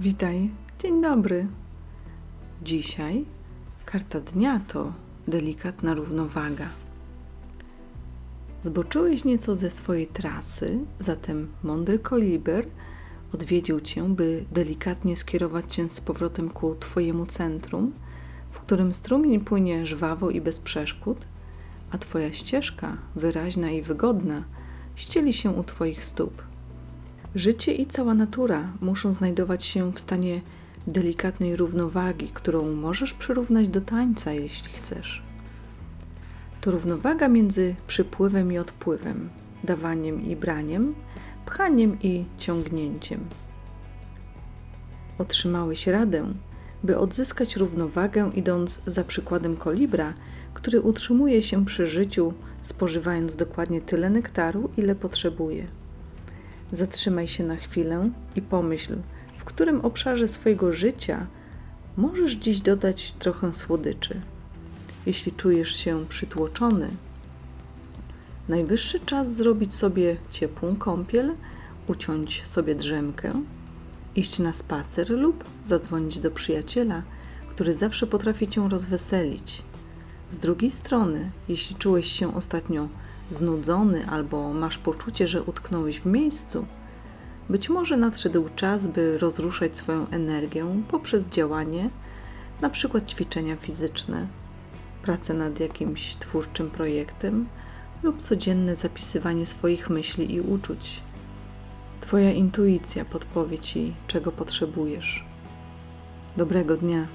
Witaj, dzień dobry. Dzisiaj karta dnia to delikatna równowaga. Zboczyłeś nieco ze swojej trasy, zatem mądry koliber odwiedził cię, by delikatnie skierować cię z powrotem ku Twojemu centrum, w którym strumień płynie żwawo i bez przeszkód, a Twoja ścieżka, wyraźna i wygodna, ścieli się u Twoich stóp. Życie i cała natura muszą znajdować się w stanie delikatnej równowagi, którą możesz przyrównać do tańca, jeśli chcesz. To równowaga między przypływem i odpływem, dawaniem i braniem, pchaniem i ciągnięciem. Otrzymałeś radę, by odzyskać równowagę, idąc za przykładem kolibra, który utrzymuje się przy życiu, spożywając dokładnie tyle nektaru, ile potrzebuje. Zatrzymaj się na chwilę i pomyśl, w którym obszarze swojego życia możesz dziś dodać trochę słodyczy. Jeśli czujesz się przytłoczony, najwyższy czas zrobić sobie ciepłą kąpiel, uciąć sobie drzemkę, iść na spacer lub zadzwonić do przyjaciela, który zawsze potrafi cię rozweselić. Z drugiej strony, jeśli czułeś się ostatnio znudzony albo masz poczucie, że utknąłeś w miejscu, być może nadszedł czas, by rozruszać swoją energię poprzez działanie, na przykład ćwiczenia fizyczne, pracę nad jakimś twórczym projektem lub codzienne zapisywanie swoich myśli i uczuć. Twoja intuicja podpowie ci, czego potrzebujesz. Dobrego dnia.